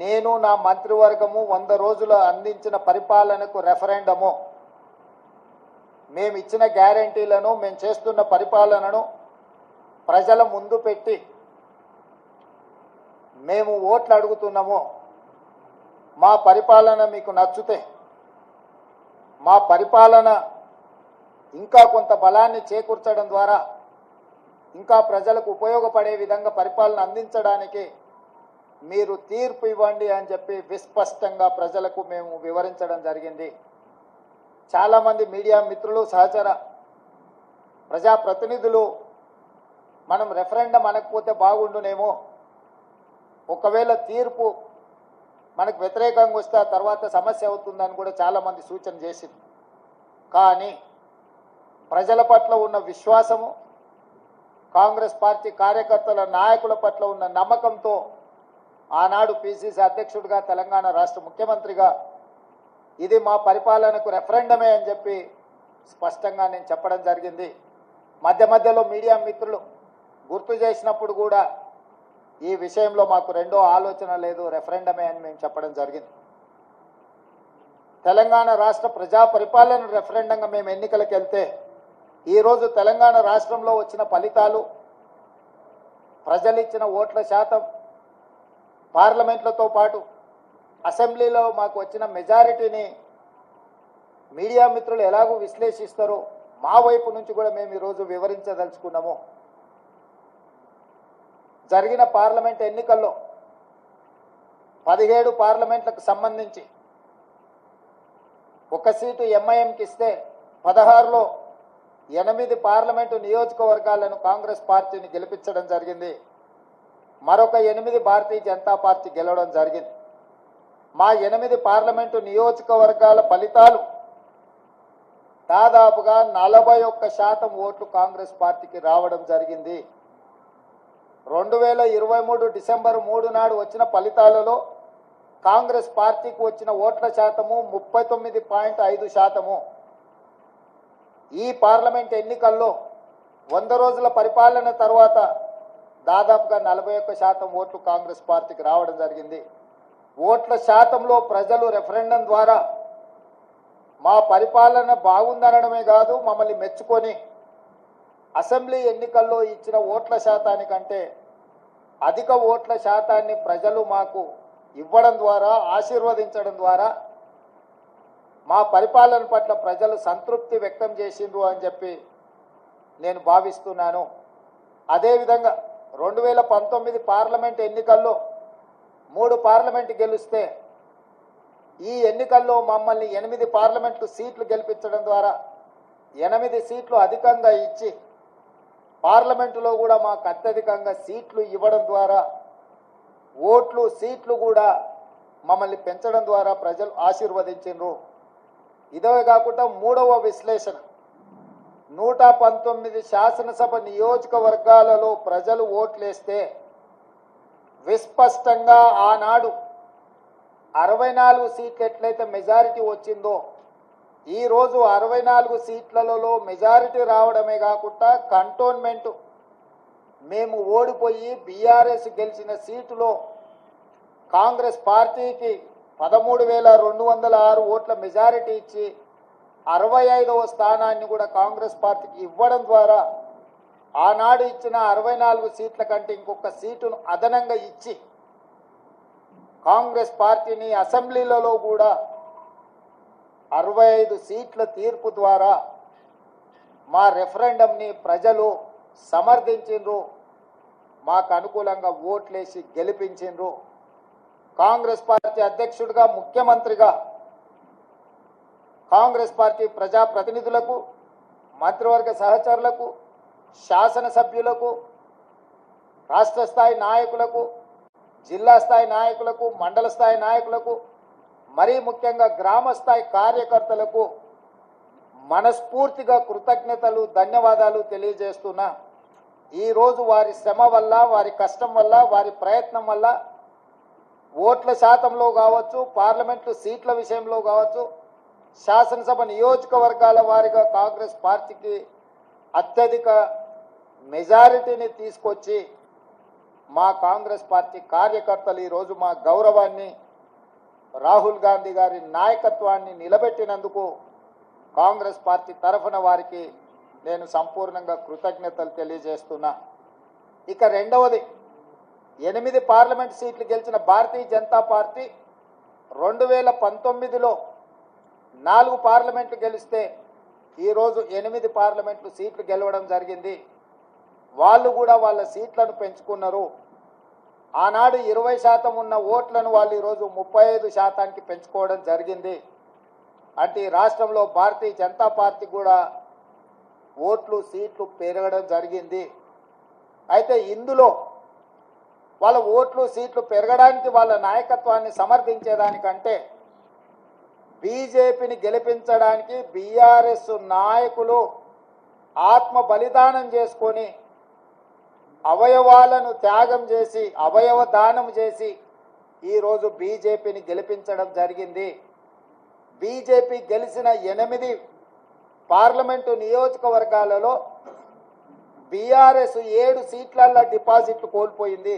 నేను నా మంత్రివర్గము వంద రోజులు అందించిన పరిపాలనకు రెఫరెండము. మేము ఇచ్చిన గ్యారంటీలను మేము చేస్తున్న పరిపాలనను ప్రజల ముందు పెట్టి మేము ఓట్లు అడుగుతున్నాము. మా పరిపాలన మీకు నచ్చితే మా పరిపాలన ఇంకా కొంత బలాన్ని చేకూర్చడం ద్వారా ఇంకా ప్రజలకు ఉపయోగపడే విధంగా పరిపాలన అందించడానికి మీరు తీర్పు ఇవ్వండి అని చెప్పి విస్పష్టంగా ప్రజలకు మేము వివరించడం జరిగింది. చాలామంది మీడియా మిత్రులు సహచర ప్రజాప్రతినిధులు మనం రెఫరెండం అనకపోతే బాగుండునేమో. ఒకవేళ తీర్పు మనకు వ్యతిరేకంగా వస్తే ఆ తర్వాత సమస్య అవుతుందని కూడా చాలామంది సూచన చేసింది. కానీ ప్రజల పట్ల ఉన్న విశ్వాసము కాంగ్రెస్ పార్టీ కార్యకర్తల నాయకుల పట్ల ఉన్న నమ్మకంతో ఆనాడు పిసిసి అధ్యక్షుడిగా తెలంగాణ రాష్ట్ర ముఖ్యమంత్రిగా ఇది మా పరిపాలనకు రెఫరెండమే అని చెప్పి స్పష్టంగా నేను చెప్పడం జరిగింది. మధ్య మధ్యలో మీడియా మిత్రులు గుర్తు చేసినప్పుడు కూడా ఈ విషయంలో మాకు రెండో ఆలోచన లేదు రెఫరెండమే అని మేము చెప్పడం జరిగింది. తెలంగాణ రాష్ట్ర ప్రజా పరిపాలన రెఫరెండంగా మేము ఎన్నికలకు వెళ్తే ఈరోజు తెలంగాణ రాష్ట్రంలో వచ్చిన ఫలితాలు ప్రజలు ఇచ్చిన ఓట్ల శాతం పార్లమెంట్లతో పాటు అసెంబ్లీలో మాకు వచ్చిన మెజారిటీని మీడియా మిత్రులు ఎలాగూ విశ్లేషిస్తారో మా వైపు నుంచి కూడా మేము ఈరోజు వివరించదలుచుకున్నాము. జరిగిన పార్లమెంట్ ఎన్నికల్లో పదిహేడు పార్లమెంట్లకు సంబంధించి ఒక సీటు ఎంఐఎంకి ఇస్తే పదహారులో ఎనిమిది పార్లమెంటు నియోజకవర్గాలను కాంగ్రెస్ పార్టీని గెలిపించడం జరిగింది. మరొక ఎనిమిది భారతీయ జనతా పార్టీ గెలవడం జరిగింది. మా ఎనిమిది పార్లమెంటు నియోజకవర్గాల ఫలితాలు దాదాపుగా నలభై ఒక్క శాతం ఓట్లు కాంగ్రెస్ పార్టీకి రావడం జరిగింది. రెండు వేల ఇరవై మూడు డిసెంబర్ మూడు నాడు వచ్చిన ఫలితాలలో కాంగ్రెస్ పార్టీకి వచ్చిన ఓట్ల శాతము ముప్పై తొమ్మిది పాయింట్ ఐదు శాతము. ఈ పార్లమెంట్ ఎన్నికల్లో వంద రోజుల పరిపాలన తర్వాత దాదాపుగా నలభై ఒక్క శాతం ఓట్లు కాంగ్రెస్ పార్టీకి రావడం జరిగింది. ఓట్ల శాతంలో ప్రజలు రెఫరెండం ద్వారా మా పరిపాలన బాగుందనడమే కాదు మమ్మల్ని మెచ్చుకొని అసెంబ్లీ ఎన్నికల్లో ఇచ్చిన ఓట్ల శాతానికంటే అధిక ఓట్ల శాతాన్ని ప్రజలు మాకు ఇవ్వడం ద్వారా ఆశీర్వదించడం ద్వారా మా పరిపాలన పట్ల ప్రజలు సంతృప్తి వ్యక్తం చేసిండ్రు అని చెప్పి నేను భావిస్తున్నాను. అదేవిధంగా రెండు వేల పంతొమ్మిది పార్లమెంట్ ఎన్నికల్లో మూడు పార్లమెంట్ గెలిస్తే ఈ ఎన్నికల్లో మమ్మల్ని ఎనిమిది పార్లమెంట్లు సీట్లు గెలిపించడం ద్వారా ఎనిమిది సీట్లు అధికంగా ఇచ్చి పార్లమెంటులో కూడా మాకు అత్యధికంగా సీట్లు ఇవ్వడం ద్వారా ఓట్లు సీట్లు కూడా మమ్మల్ని పెంచడం ద్వారా ప్రజలు ఆశీర్వదించిండ్రు ఇదే కాకుండా మూడవ విశ్లేషణ. నూట పంతొమ్మిది శాసనసభ నియోజకవర్గాలలో ప్రజలు ఓట్లేస్తే విస్పష్టంగా ఆనాడు అరవై నాలుగు సీట్లు ఎట్లయితే మెజారిటీ వచ్చిందో ఈరోజు అరవై నాలుగు సీట్లలో మెజారిటీ రావడమే కాకుండా కంటోన్మెంట్. మేము ఓడిపోయి బీఆర్ఎస్ గెలిచిన సీటులో కాంగ్రెస్ పార్టీకి పదమూడు వేల రెండు వందల ఆరు ఓట్ల మెజారిటీ ఇచ్చి అరవై ఐదవ స్థానాన్ని కూడా కాంగ్రెస్ పార్టీకి ఇవ్వడం ద్వారా ఆనాడు ఇచ్చిన అరవై నాలుగు సీట్ల కంటే ఇంకొక సీటును అదనంగా ఇచ్చి కాంగ్రెస్ పార్టీని అసెంబ్లీలలో కూడా అరవై ఐదు సీట్ల తీర్పు ద్వారా మా రెఫరెండంని ప్రజలు సమర్థించిండ్రు మాకు అనుకూలంగా ఓట్లేసి గెలిపించిండ్రు. కాంగ్రెస్ పార్టీ అధ్యక్షుడిగా ముఖ్యమంత్రిగా కాంగ్రెస్ పార్టీ ప్రజాప్రతినిధులకు మంత్రివర్గ సహచరులకు శాసనసభ్యులకు రాష్ట్ర స్థాయి నాయకులకు జిల్లా స్థాయి నాయకులకు మండల స్థాయి నాయకులకు మరీ ముఖ్యంగా గ్రామ స్థాయి కార్యకర్తలకు మనస్ఫూర్తిగా కృతజ్ఞతలు ధన్యవాదాలు తెలియజేస్తున్నా. ఈరోజు వారి శ్రమ వల్ల వారి కష్టం వల్ల వారి ప్రయత్నం వల్ల ఓట్ల శాతంలో కావచ్చు పార్లమెంటు సీట్ల విషయంలో కావచ్చు శాసనసభ నియోజకవర్గాల వారిగా కాంగ్రెస్ పార్టీకి అత్యధిక మెజారిటీని తీసుకొచ్చి మా కాంగ్రెస్ పార్టీ కార్యకర్తలు ఈరోజు మా గౌరవాన్ని రాహుల్ గాంధీ గారి నాయకత్వాన్ని నిలబెట్టినందుకు కాంగ్రెస్ పార్టీ తరఫున వారికి నేను సంపూర్ణంగా కృతజ్ఞతలు తెలియజేస్తున్నా. ఇక రెండవది ఎనిమిది పార్లమెంట్ సీట్లు గెలిచిన భారతీయ జనతా పార్టీ రెండు వేల పంతొమ్మిదిలో నాలుగు పార్లమెంట్లు గెలిస్తే ఈరోజు ఎనిమిది పార్లమెంట్లు సీట్లు గెలవడం జరిగింది. వాళ్ళు కూడా వాళ్ళ సీట్లను పెంచుకున్నారు. ఆనాడు ఇరవై శాతం ఉన్న ఓట్లను వాళ్ళు ఈరోజు ముప్పై ఐదు శాతానికి పెంచుకోవడం జరిగింది. అంటే ఈ రాష్ట్రంలో భారతీయ జనతా పార్టీ కూడా ఓట్లు సీట్లు పెరగడం జరిగింది. అయితే ఇందులో వాళ్ళ ఓట్లు సీట్లు పెరగడానికి వాళ్ళ నాయకత్వాన్ని సమర్థించేదానికంటే బీజేపీని గెలిపించడానికి బీఆర్ఎస్ నాయకులు ఆత్మ బలిదానం చేసుకొని అవయవాలను త్యాగం చేసి అవయవ దానం చేసి ఈరోజు బీజేపీని గెలిపించడం జరిగింది. బీజేపీ గెలిచిన ఎనిమిది పార్లమెంటు నియోజకవర్గాలలో బీఆర్ఎస్ ఏడు సీట్లల్లో డిపాజిట్లు కోల్పోయింది.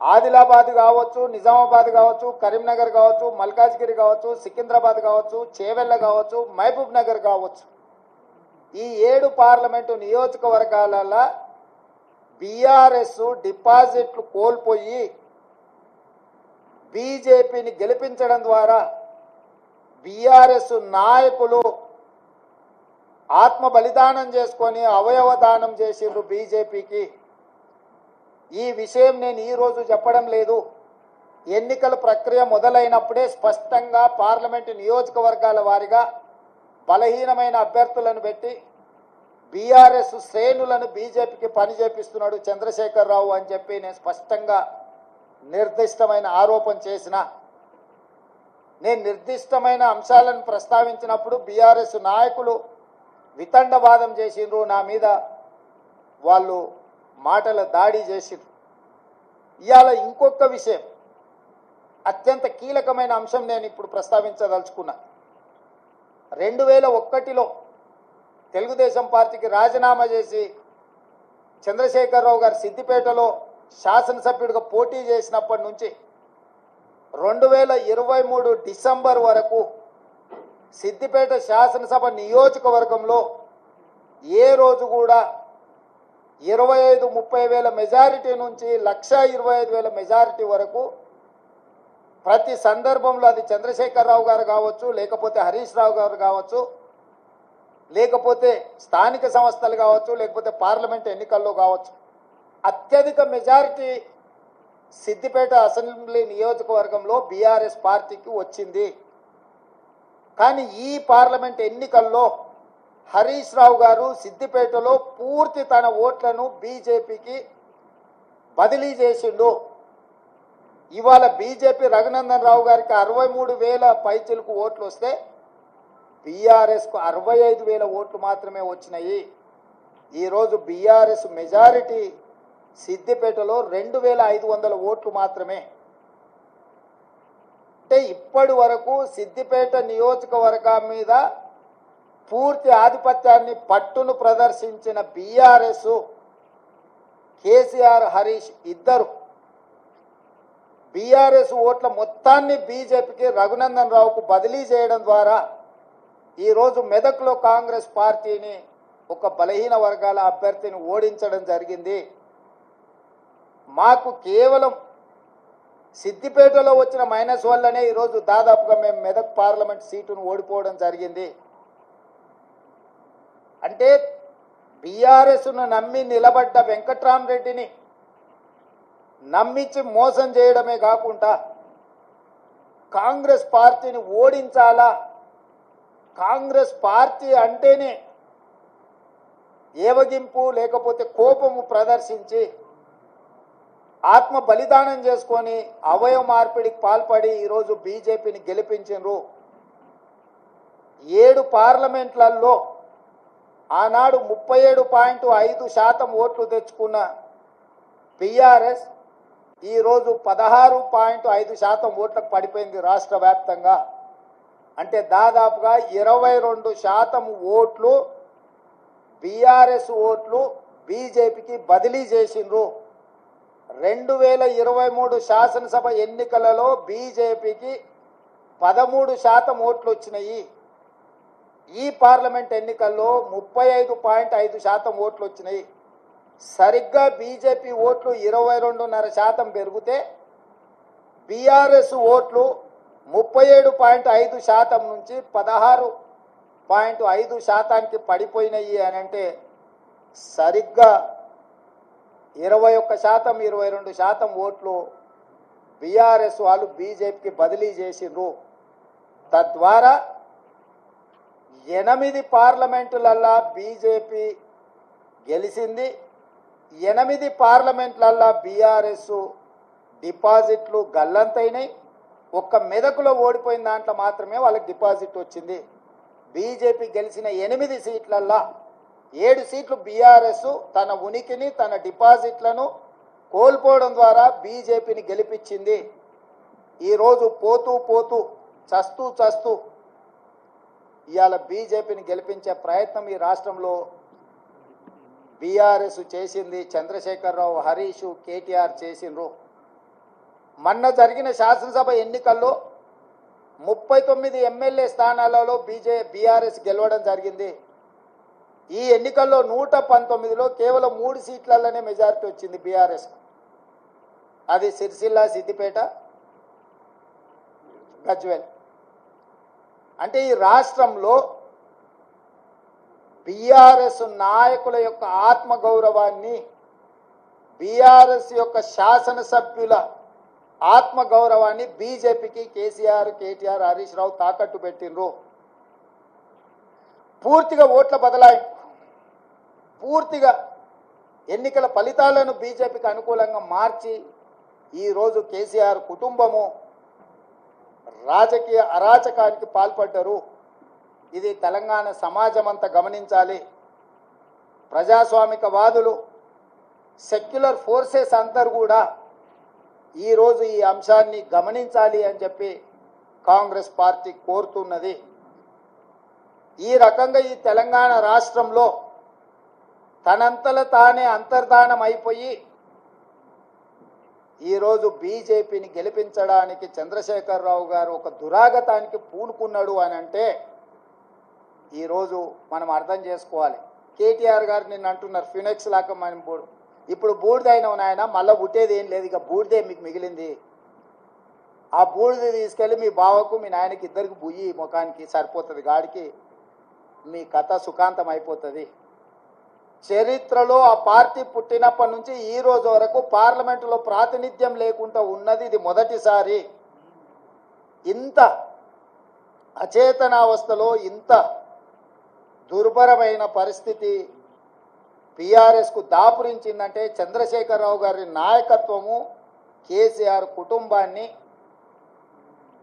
ఆదిలాబాద్ కావచ్చు నిజామాబాద్ కావచ్చు కరీంనగర్ కావచ్చు మల్కాజ్గిరి కావచ్చు సికింద్రాబాద్ కావచ్చు చేవెళ్ళ కావచ్చు మహబూబ్ నగర్ కావచ్చు. ఈ ఏడు పార్లమెంటు నియోజకవర్గాలలో బీఆర్ఎస్ డిపాజిట్లు కోల్పోయి బీజేపీని గెలిపించడం ద్వారా బీఆర్ఎస్ నాయకులు ఆత్మ బలిదానం చేసుకొని అవయవ దానం చేసిండ్రు బీజేపీకి. ఈ విషయం నేను ఈరోజు చెప్పడం లేదు. ఎన్నికల ప్రక్రియ మొదలైనప్పుడే స్పష్టంగా పార్లమెంటు నియోజకవర్గాల వారిగా బలహీనమైన అభ్యర్థులను పెట్టి బీఆర్ఎస్ శ్రేణులను బీజేపీకి పనిచేపిస్తున్నాడు చంద్రశేఖరరావు అని చెప్పి నేను స్పష్టంగా నిర్దిష్టమైన ఆరోపణ చేసిన. నేను నిర్దిష్టమైన అంశాలను ప్రస్తావించినప్పుడు బీఆర్ఎస్ నాయకులు వితండవాదం చేసిండ్రు. నా మీద వాళ్ళు మాటల దాడి చేసిరు ఇవాళ ఇంకొక విషయం. అత్యంత కీలకమైన అంశం నేను ఇప్పుడు ప్రస్తావించదలుచుకున్నా. రెండు వేల ఒక్కటిలో తెలుగుదేశం పార్టీకి రాజీనామా చేసి చంద్రశేఖరరావు గారు సిద్దిపేటలో శాసనసభ్యుడిగా పోటీ చేసినప్పటి నుంచి రెండు వేల ఇరవై మూడు డిసెంబర్ వరకు సిద్దిపేట శాసనసభ నియోజకవర్గంలో ఏ రోజు కూడా ఇరవై ఐదు ముప్పై వేల మెజారిటీ నుంచి లక్ష ఇరవై ఐదు వేల మెజారిటీ వరకు ప్రతి సందర్భంలో అది చంద్రశేఖరరావు గారు కావచ్చు లేకపోతే హరీష్ రావు గారు కావచ్చు లేకపోతే స్థానిక సంస్థలు కావచ్చు లేకపోతే పార్లమెంట్ ఎన్నికల్లో కావచ్చు. అత్యధిక మెజారిటీ సిద్దిపేట అసెంబ్లీ నియోజకవర్గంలో బీఆర్ఎస్ పార్టీకి వచ్చింది. కానీ ఈ పార్లమెంట్ ఎన్నికల్లో హరీష్ రావు గారు సిద్దిపేటలో పూర్తి తన ఓట్లను బీజేపీకి బదిలీ చేసిండు. ఇవాళ బీజేపీ రఘునందన్ రావు గారికి అరవై మూడు వేల పైచిలకు ఓట్లు వస్తే బీఆర్ఎస్కు అరవై ఐదు వేల ఓట్లు మాత్రమే వచ్చినాయి. ఈరోజు బీఆర్ఎస్ మెజారిటీ సిద్దిపేటలో రెండు వేల ఐదు వందల ఓట్లు మాత్రమే. అంటే ఇప్పటి వరకు సిద్దిపేట నియోజకవర్గం మీద పూర్తి ఆధిపత్యాన్ని పట్టును ప్రదర్శించిన బీఆర్ఎస్ కేసీఆర్ హరీష్ ఇద్దరు. బీఆర్ఎస్ ఓట్ల మొత్తాన్ని బీజేపీకి రఘునందన్ రావుకు బదిలీ చేయడం ద్వారా ఈరోజు మెదక్లో కాంగ్రెస్ పార్టీని ఒక బలహీన వర్గాల అభ్యర్థిని ఓడించడం జరిగింది. మాకు కేవలం సిద్దిపేటలో వచ్చిన మైనస్ వల్లనే ఈరోజు దాదాపుగా మేము మెదక్ పార్లమెంట్ సీటును ఓడిపోవడం జరిగింది. అంటే బీఆర్ఎస్ను నమ్మి నిలబడ్డ వెంకట్రామరెడ్డిని నమ్మించి మోసం చేయడమే కాకుండా కాంగ్రెస్ పార్టీని ఓడించాలా? కాంగ్రెస్ పార్టీ అంటేనే ఏవగింపు లేకపోతే కోపము ప్రదర్శించి ఆత్మ బలిదానం చేసుకొని అవయవ మార్పిడికి పాల్పడి ఈరోజు బీజేపీని గెలిపించిండ్రు ఏడు పార్లమెంట్లలో ఆనాడు ముప్పై ఏడు పాయింట్ ఐదు శాతం ఓట్లు తెచ్చుకున్న బీఆర్ఎస్ ఈరోజు పదహారు పాయింట్ ఐదు శాతం ఓట్లకు పడిపోయింది రాష్ట్ర వ్యాప్తంగా. అంటే దాదాపుగా ఇరవై రెండు శాతం ఓట్లు బీఆర్ఎస్ ఓట్లు బీజేపీకి బదిలీ చేసిండ్రు. రెండు వేల ఇరవై మూడు శాసనసభ ఎన్నికలలో బీజేపీకి పదమూడు శాతం ఓట్లు వచ్చినాయి. ఈ పార్లమెంట్ ఎన్నికల్లో ముప్పై ఐదు పాయింట్ ఐదు శాతం ఓట్లు వచ్చినాయి. సరిగ్గా బీజేపీ ఓట్లు ఇరవై రెండున్నర శాతం పెరిగితే బీఆర్ఎస్ ఓట్లు ముప్పై ఏడు పాయింట్ ఐదు శాతం నుంచి పదహారు పాయింట్ ఐదు శాతానికి పడిపోయినాయి అని అంటే సరిగ్గా ఇరవై ఒక్క శాతం ఇరవై రెండు శాతం ఓట్లు బీఆర్ఎస్ వాళ్ళు బీజేపీకి బదిలీ చేసిండ్రు. తద్వారా ఎనిమిది పార్లమెంటులల్లా బీజేపీ గెలిచింది ఎనిమిది పార్లమెంట్లల్లా బీఆర్ఎస్ డిపాజిట్లు గల్లంతైనాయి ఒక్క మెదకులో ఓడిపోయిన దాంట్లో మాత్రమే వాళ్ళకి డిపాజిట్ వచ్చింది. బీజేపీ గెలిచిన ఎనిమిది సీట్లల్లా ఏడు సీట్లు బీఆర్ఎస్ తన ఉనికిని తన డిపాజిట్లను కోల్పోవడం ద్వారా బీజేపీని గెలిపించింది. ఈరోజు పోతూ పోతూ చస్తూ చస్తూ ఇవాళ బీజేపీని గెలిపించే ప్రయత్నం ఈ రాష్ట్రంలో బీఆర్ఎస్ చేసింది చంద్రశేఖరరావు హరీష్ కేటీఆర్ చేసిండ్రు. మొన్న జరిగిన శాసనసభ ఎన్నికల్లో ముప్పై తొమ్మిది ఎమ్మెల్యే స్థానాలలో బీజే బీఆర్ఎస్ గెలవడం జరిగింది. ఈ ఎన్నికల్లో నూట పంతొమ్మిదిలో కేవలం మూడు సీట్లలోనే మెజారిటీ వచ్చింది బీఆర్ఎస్ అది సిరిసిల్ల సిద్దిపేట గజ్వెల్. అంటే ఈ రాష్ట్రంలో బీఆర్ఎస్ నాయకుల యొక్క ఆత్మగౌరవాన్ని బీఆర్ఎస్ యొక్క శాసనసభ్యుల ఆత్మగౌరవాన్ని బీజేపీకి కేసీఆర్ కేటీఆర్ హరీష్ రావు తాకట్టు పెట్టిండ్రు పూర్తిగా ఓట్ల బదలాయింపు పూర్తిగా ఎన్నికల ఫలితాలను బీజేపీకి అనుకూలంగా మార్చి ఈరోజు కేసీఆర్ కుటుంబము రాజకీయ అరాచకానికి పాల్పడ్డారు. ఇది తెలంగాణ సమాజం అంతా గమనించాలి. ప్రజాస్వామికవాదులు సెక్యులర్ ఫోర్సెస్ అందరు కూడా ఈరోజు ఈ అంశాన్ని గమనించాలి అని చెప్పి కాంగ్రెస్ పార్టీ కోరుతున్నది. ఈ రకంగా ఈ తెలంగాణ రాష్ట్రంలో తనంతల తానే అంతర్ధానం అయిపోయి ఈరోజు బీజేపీని గెలిపించడానికి చంద్రశేఖరరావు గారు ఒక దురాగతానికి పూనుకున్నాడు అని అంటే ఈరోజు మనం అర్థం చేసుకోవాలి. కేటీఆర్ గారు నిన్న అంటున్నారు ఫినెక్స్ లాగా మనం బూడు ఇప్పుడు బూడిదైన నాయన మళ్ళీ పుట్టేది ఏం లేదు ఇక బూడిదే మీకు మిగిలింది. ఆ బూడిద తీసుకెళ్ళి మీ బావకు మీ నాయనకి ఇద్దరికి బుయ్యి ముఖానికి సరిపోతుంది గాడికి మీ కథ సుఖాంతం అయిపోతుంది. చరిత్రలో ఆ పార్టీ పుట్టినప్పటి నుంచి ఈ రోజు వరకు పార్లమెంటులో ప్రాతినిధ్యం లేకుండా ఉన్నది ఇది మొదటిసారి. ఇంత అచేతనావస్థలో ఇంత దుర్భరమైన పరిస్థితి బీఆర్ఎస్కు దాపురించిందంటే చంద్రశేఖరరావు గారి నాయకత్వము కేసీఆర్ కుటుంబాన్ని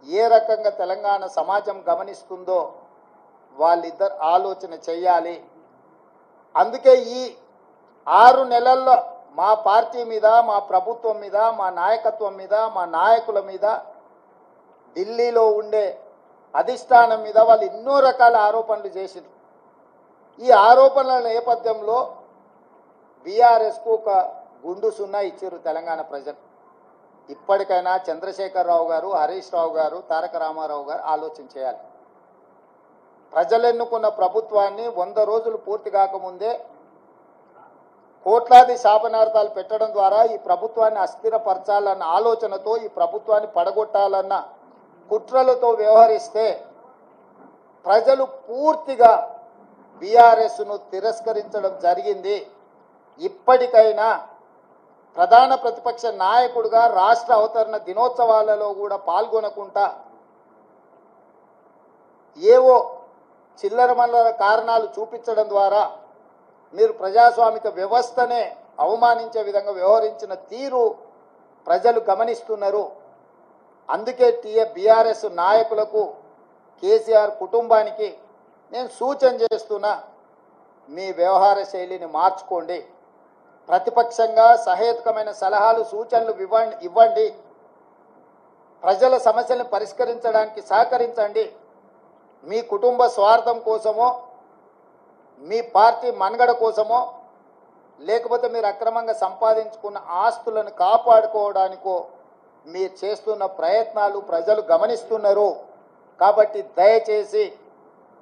ఏ రకంగా తెలంగాణ సమాజం గమనిస్తుందో వాళ్ళిద్దరు ఆలోచన చెయ్యాలి అందుకే ఈ ఆరు నెలల్లో మా పార్టీ మీద మా ప్రభుత్వం మీద మా నాయకత్వం మీద మా నాయకుల మీద ఢిల్లీలో ఉండే అధిష్టానం మీద వాళ్ళు ఎన్నో రకాల ఆరోపణలు చేసిండ్రు. ఈ ఆరోపణల నేపథ్యంలో బీఆర్ఎస్కు ఒక గుండు సున్నా ఇచ్చారు తెలంగాణ ప్రజలు. ఇప్పటికైనా చంద్రశేఖరరావు గారు హరీష్ రావు గారు తారక రామారావు గారు ఆలోచన చేయాలి. ప్రజలు ఎన్నుకున్న ప్రభుత్వాన్ని వంద రోజులు పూర్తి కాకముందే కోట్లాది శాపనార్థాలు పెట్టడం ద్వారా ఈ ప్రభుత్వాన్ని అస్థిరపరచాలన్న ఆలోచనతో ఈ ప్రభుత్వాన్ని పడగొట్టాలన్న కుట్రలతో వ్యవహరిస్తే ప్రజలు పూర్తిగా బీఆర్ఎస్ను తిరస్కరించడం జరిగింది. ఇప్పటికైనా ప్రధాన ప్రతిపక్ష నాయకుడుగా రాష్ట్ర అవతరణ దినోత్సవాలలో కూడా పాల్గొనకుండా ఏవో చిల్లర మల్లర కారణాలు చూపించడం ద్వారా మీరు ప్రజాస్వామిక వ్యవస్థనే అవమానించే విధంగా వ్యవహరించిన తీరు ప్రజలు గమనిస్తున్నారు. అందుకే టీఏ బీఆర్ఎస్ నాయకులకు కేసీఆర్ కుటుంబానికి నేను సూచన చేస్తున్నా మీ వ్యవహార శైలిని మార్చుకోండి. ప్రతిపక్షంగా సహేతుకమైన సలహాలు సూచనలు ఇవ్వండి ఇవ్వండి. ప్రజల సమస్యలను పరిష్కరించడానికి సహకరించండి. మీ కుటుంబ స్వార్థం కోసమో మీ పార్టీ మనుగడ కోసమో లేకపోతే మీరు అక్రమంగా సంపాదించుకున్న ఆస్తులను కాపాడుకోవడానికో మీరు చేస్తున్న ప్రయత్నాలు ప్రజలు గమనిస్తున్నారు. కాబట్టి దయచేసి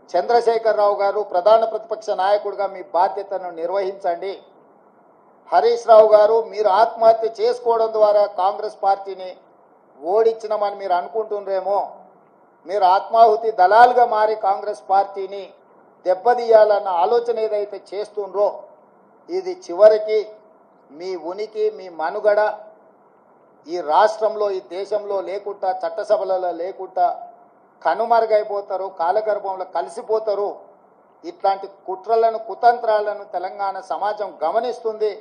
చంద్రశేఖరరావు గారు ప్రధాన ప్రతిపక్ష నాయకుడిగా మీ బాధ్యతను నిర్వహించండి. హరీష్ రావు గారు మీరు ఆత్మహత్య చేసుకోవడం ద్వారా కాంగ్రెస్ పార్టీని ఓడించినామని మీరు అనుకుంటుండ్రేమో మీరు ఆత్మాహుతి దళాలుగా మారి కాంగ్రెస్ పార్టీని దెబ్బతీయాలన్న ఆలోచన ఏదైతే చేస్తుండ్రో ఇది చివరికి మీ ఉనికి మీ మనుగడ ఈ రాష్ట్రంలో ఈ దేశంలో లేకుండా చట్టసభలలో లేకుండా కనుమరుగైపోతారు కాలగర్భంలో కలిసిపోతారు. ఇట్లాంటి కుట్రలను కుతంత్రాలను తెలంగాణ సమాజం గమనిస్తుంది.